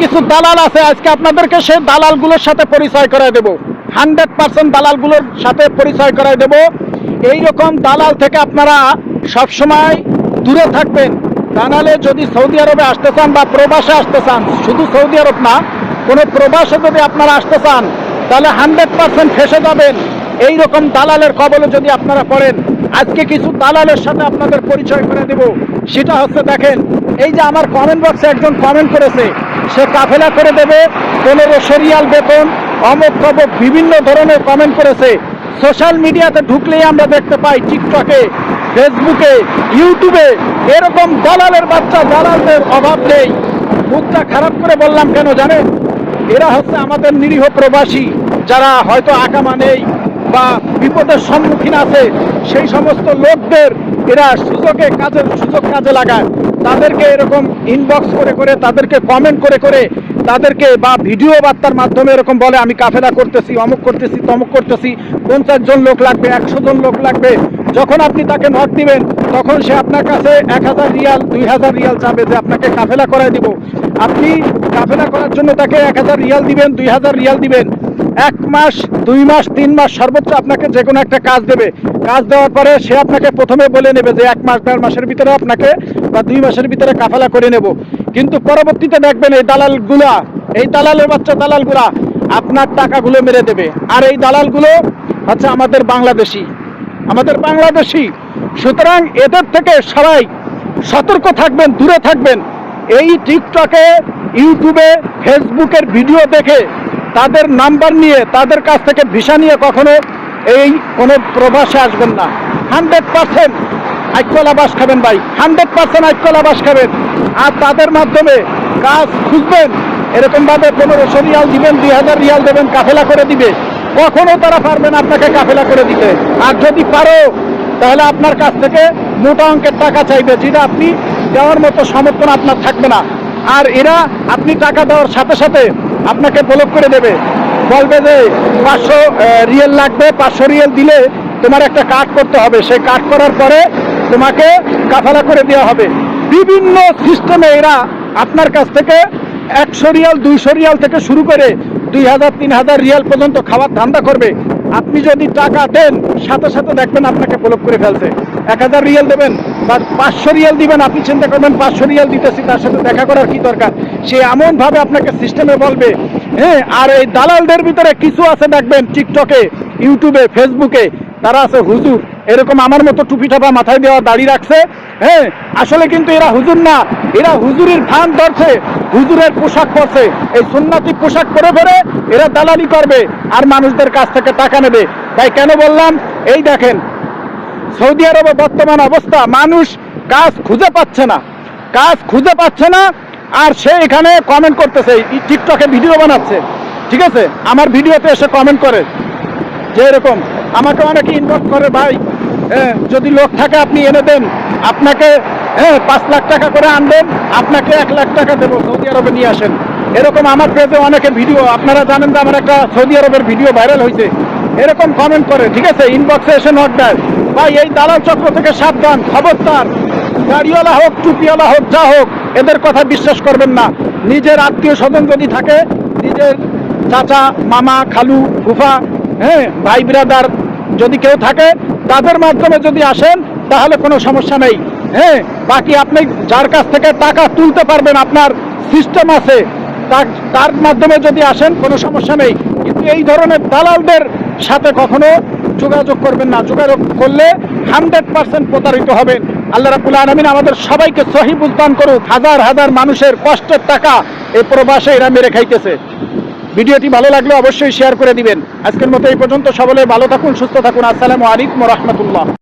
কিছু দালাল আছে, আজকে আপনাদেরকে সেই দালালগুলোর সাথে পরিচয় করায় দেব। হান্ড্রেড পার্সেন্ট দালালগুলোর সাথে পরিচয় করায় দেব। এই রকম দালাল থেকে আপনারা সবসময় দূরে থাকবেন। নাহলে যদি সৌদি আরবে আসতে চান বা প্রবাসে আসতে চান, শুধু সৌদি আরব না, কোনো প্রবাসে যদি আপনারা আসতে চান, তাহলে হান্ড্রেড পার্সেন্ট ফেসে যাবেন। এই রকম দালালের কবলে যদি আপনারা পড়েন, আজকে কিছু দালালের সাথে আপনাদের পরিচয় করে দেব। সেটা হচ্ছে দেখেন, এই যে আমার কমেন্ট বক্সে একজন কমেন্ট করেছে সে কাফেলা করে দেবে, পনেরো সরিয়াল বেতন, অমক তমক বিভিন্ন ধরনের কমেন্ট করেছে। সোশ্যাল মিডিয়াতে ঢুকলেই আমরা দেখতে পাই টিকটকে ফেসবুকে ইউটিউবে এরকম দালালের বাচ্চা, দালালদের অভাব নেই। মুখটা খারাপ করে বললাম কেন জানেন? এরা হচ্ছে আমাদের নিরীহ প্রবাসী, যারা হয়তো আকামা নেই বা বিপদের সম্মুখীন আছে। সেই সমস্ত লোকদের এরা সুযোগে কাজের সুযোগ কাজে লাগায়। তাদেরকে এরকম ইনবক্স করে করে, তাদেরকে কমেন্ট করে করে, তাদেরকে বা ভিডিও বার্তার মাধ্যমে এরকম বলে, আমি কাফেলা করতেছি, অমুক করতেছি, তমুক করতেছি, পঞ্চাশ জন লোক লাগবে, একশো জন লোক লাগবে। যখন আপনি তাকে নট দিবেন, তখন সে আপনার কাছে এক হাজার রিয়াল, দুই হাজার রিয়াল চাবে যে, আপনাকে কাফেলা করায় দিব। আপনি কাফেলা করার জন্য তাকে এক হাজার রিয়াল দিবেন, দুই হাজার রিয়াল দিবেন। এক মাস, দুই মাস, তিন মাস সর্বোচ্চ আপনাকে যে কোনো একটা কাজ দেবে। কাজ দেওয়ার পরে সে আপনাকে প্রথমে বলে নেবে যে, এক মাস, দেড় মাসের ভিতরে আপনাকে বা দুই মাসের ভিতরে কাফেলা করে নেব। কিন্তু পরবর্তীতে দেখবেন এই দালালগুলা, এই দালালের বাচ্চা দালালগুলা আপনার টাকাগুলো মেরে দেবে। আর এই দালালগুলো হচ্ছে আমাদের বাংলাদেশি। আমাদের বাংলাদেশি। সুতরাং এদের থেকে সবাই সতর্ক থাকবেন, দূরে থাকবেন। এই টিকটকে ইউটিউবে ফেসবুকের ভিডিও দেখে তাদের নাম্বার নিয়ে তাদের কাছ থেকে ভিসা নিয়ে কখনো এই কোনো প্রবাসে আসবেন না। হান্ড্রেড পার্সেন্ট আইকলা বাস খাবেন ভাই। হান্ড্রেড পার্সেন্ট আইকলা বাস খাবেন। আর তাদের মাধ্যমে কাজ খুঁজবেন। এরকমভাবে পনেরোশো রিয়াল দিবেন, দুই হাজার রিয়াল দেবেন, কাফেলা করে দিবে। কখনো তারা পারবেন আপনাকে কাফেলা করে দিতে। আর যদি পারো, তাহলে আপনার কাছ থেকে মোটা অঙ্কের টাকা চাইবে, যেটা আপনি দেওয়ার মতো সমর্থন আপনার থাকবে না। আর এরা আপনি টাকা দেওয়ার সাথে সাথে আপনাকে ব্লক করে দেবে। বলবে যে, পাঁচশো রিয়েল লাগবে, পাঁচশো রিয়েল দিলে তোমার একটা কার্ড করতে হবে। সেই কার্ড করার পরে তোমাকে কাফালা করে দেওয়া হবে। বিভিন্ন সিস্টেমে এরা আপনার কাছ থেকে একশো রিয়াল, দুইশো রিয়াল থেকে শুরু করে দুই হাজার, তিন হাজার রিয়াল পর্যন্ত খাওয়ার ধান্দা করবে। আপনি যদি টাকা দেন, সাথে সাথে দেখবেন আপনাকে ব্লক করে ফেলছে। এক হাজার রিয়াল দেবেন বা পাঁচশো রিয়াল দিবেন, আপনি চিন্তা করবেন, পাঁচশো রিয়াল দিতেছি, তার সাথে দেখা করার কি দরকার? সে এমনভাবে আপনাকে সিস্টেমে বলবে হ্যাঁ আর এই দালালদের ভিতরে কিছু আছে, দেখবেন, টিকটকে, ইউটিউবে, ফেসবুকে তারা আছে, হুজুর। এরকম আমার মতো টুপি টাপা মাথায় দেওয়া দাড়ি রাখছে হ্যাঁ? আসলে কিন্তু এরা হুজুর না। এরা হুজুরের ভান ধরছে, হুজুরের পোশাক পরছে। এই সুন্নাতি পোশাক পরে পরে এরা দালালি করবে আর মানুষদের কাছ থেকে টাকা নেবে। তাই কেন বললাম? এই দেখেন, সৌদি আরবে বর্তমান অবস্থা, মানুষ কাজ খুঁজে পাচ্ছে না। কাজ খুঁজে পাচ্ছে না, আর সে এখানে কমেন্ট করতেছে টিকটকে ভিডিও বানাচ্ছে। ঠিক আছে? আমার ভিডিওতে এসে কমেন্ট করে। যে এরকম আমাকে অনেকে ইনবক্স করে, ভাই যদি লোক থাকে আপনি এনে দেন। আপনাকে হ্যাঁ পাঁচ লাখ টাকা করে আনবেন, আপনাকে এক লাখ টাকা দেবো, সৌদি আরবে নিয়ে আসেন। এরকম আমার পেজে অনেকে ভিডিও আপনারা জানেন যে আমার একটা সৌদি আরবের ভিডিও ভাইরাল হয়েছে এরকম কমেন্ট করে, ঠিক আছে ইনবক্সে এসে নোট দেয়। ভাই, এই দালাল চক্র থেকে সাবধান, খবরদার। গাড়িওয়ালা হোক, টুপিওয়ালা হোক, যা হোক, এদের কথা বিশ্বাস করবেন না। নিজের আত্মীয় স্বজন যদি থাকে, নিজের চাচা, মামা, খালু, ফুফা হ্যাঁ ভাই বিরাদার যদি কেউ থাকে, তাদের মাধ্যমে যদি আসেন, তাহলে কোনো সমস্যা নেই। হ্যাঁ বাকি আপনি যার কাছ থেকে টাকা তুলতে পারবেন, আপনার সিস্টেম আছে, তার- মাধ্যমে যদি আসেন, কোনো সমস্যা নেই। কিন্তু এই ধরনের দালালদের সাথে কখনো যোগাযোগ করবেন না। যোগাযোগ করলে হান্ড্রেড পার্সেন্ট প্রতারিত হবেন। আল্লাহ রাবুল আলমিন আমাদের সবাইকে সহি বুঝদান করুক। হাজার হাজার মানুষের কষ্টের টাকা এই প্রবাসে এরা মেরে খাইতেছে। ভিডিওটি ভালো লাগলে অবশ্যই শেয়ার করে দিবেন। আজকের মতো এই পর্যন্ত। সবলে ভালো থাকুন, সুস্থ থাকুন। আসসালামু আলাইকুম রহমতুল্লাহ।